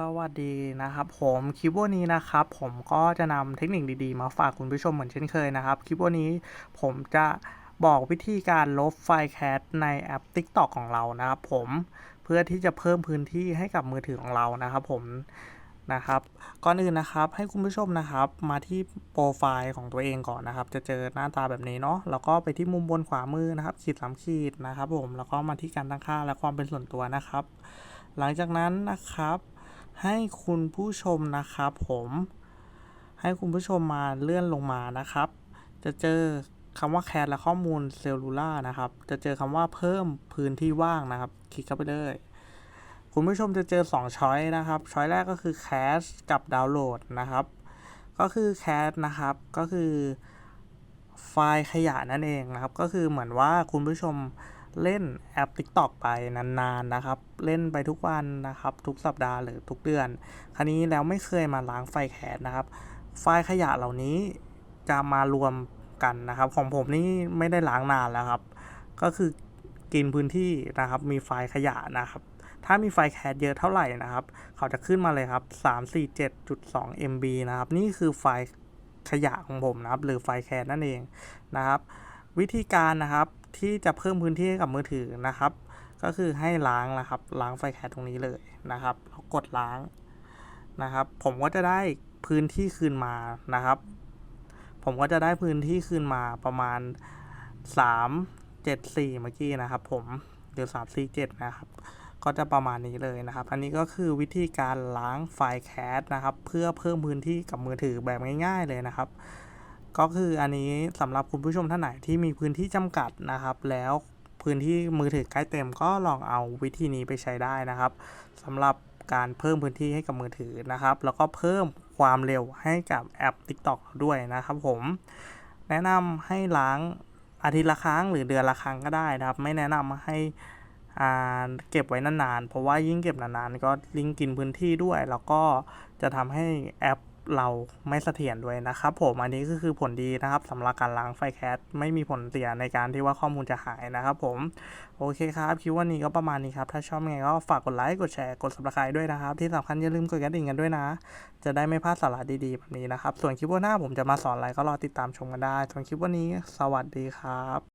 สวัสดีนะครับผมคลิปวันนี้นะครับผมก็จะนำเทคนิคดีๆ มาฝากคุณผู้ชมเหมือนเช่นเคยนะครับคลิปวันนี้ผมจะบอกวิธีการลบไฟล์แคสในแอป TikTok ของเรานะครับผมเพื่อที่จะเพิ่มพื้นที่ให้กับมือถือของเรานะครับผมนะครับก่อนอื่นนะครับให้คุณผู้ชมนะครับมาที่โปรไฟล์ของตัวเองก่อนนะครับ จะเจอหน้าตาแบบนี้เนาะแล้วก็ไปที่มุมบนขวามือนะครับขีดสามขีดนะครับผมแล้วก็มาที่การตั้งค่าและความเป็นส่วนตัวนะครับ หลังจากนั้นนะครับ ให้คุณผู้ชมนะครับผม ให้คุณผู้ชมมาเลื่อนลงมานะครับ จะเจอคำว่าแคสและข้อมูลเซลลูล่านะครับ จะเจอคำว่าเพิ่มพื้นที่ว่างนะครับ คลิกเข้าไปเลย คุณผู้ชมจะเจอ2ช้อยนะครับ ช้อยแรกก็คือแคสกับดาวน์โหลดนะครับ ก็คือแคสนะครับ ก็คือไฟล์ขยะนั่นเองนะครับ ก็คือเหมือนว่าคุณผู้ชม เล่นแอป TikTok ไปนานๆนะครับ เล่นไปทุกวันนะครับ ทุกสัปดาห์หรือทุกเดือน คราวนี้แล้วไม่เคยมาล้างไฟแคสนะครับ ไฟขยะเหล่านี้จะมารวมกันนะครับ ของผมนี่ไม่ได้ล้างนานแล้วครับ ก็คือกินพื้นที่นะครับ มีไฟขยะนะครับ ถ้ามีไฟแคสเยอะเท่าไหร่นะครับ เขาจะขึ้นมาเลยครับ 347.2 MB นะครับ นี่คือไฟขยะของผมนะครับ หรือไฟแคสนั่นเองนะครับ วิธีการนะครับ ที่จะเพิ่มพื้นที่ให้กับมือถือนะครับ ก็คือให้ล้างนะครับ ล้างไฟแคสตรงนี้เลยนะครับแล้วกดล้างนะครับ ผมก็จะได้พื้นที่คืนมานะครับ ผมก็จะได้พื้นที่คืนมาประมาณ 3 7 4 เมื่อกี้นะครับ ผมหรือ3 4 7 นะครับ ก็จะประมาณนี้เลยนะครับ อันนี้ก็คือวิธีการล้างไฟล์แคสนะครับ เพื่อเพิ่มพื้นที่กับมือถือแบบง่าย ๆ เลยนะครับ ก็คืออันนี้สำหรับคุณผู้ชมท่านไหนที่มีพื้นที่จำกัดนะครับ แล้วพื้นที่มือถือใกล้เต็มก็ลองเอาวิธีนี้ไปใช้ได้นะครับสำหรับการเพิ่มพื้นที่ให้กับมือถือนะครับ แล้วก็เพิ่มความเร็วให้กับแอป TikTok ด้วยนะครับผมแนะนำให้ล้างอาทิตย์ละครั้งหรือเดือนละครั้งก็ได้นะครับ ไม่แนะนำให้อ่าเก็บไว้นานๆ เพราะว่ายิ่งเก็บนานๆ ก็ยิ่งกินพื้นที่ด้วย แล้วก็จะทำให้แอป เราไม่เสถียรด้วยนะครับผมอันนี้ก็คือผลดีนะครับสำหรับการล้างไฟแคสไม่มีผลเสียในการที่ว่าข้อมูลจะหายนะครับผมโอเคครับคลิปวันนี้ก็ประมาณนี้ครับ ถ้าชอบไงก็ฝากกดไลค์กดแชร์กด subscribe ด้วยนะครับ ที่สำคัญอย่าลืมกดกระดิ่งกันด้วยนะ จะได้ไม่พลาดสาระดีๆแบบนี้นะครับส่วนคลิปวันหน้าผมจะมาสอนอะไรก็รอติดตามชมกันได้ส่วนคลิปวันนี้ สวัสดีครับ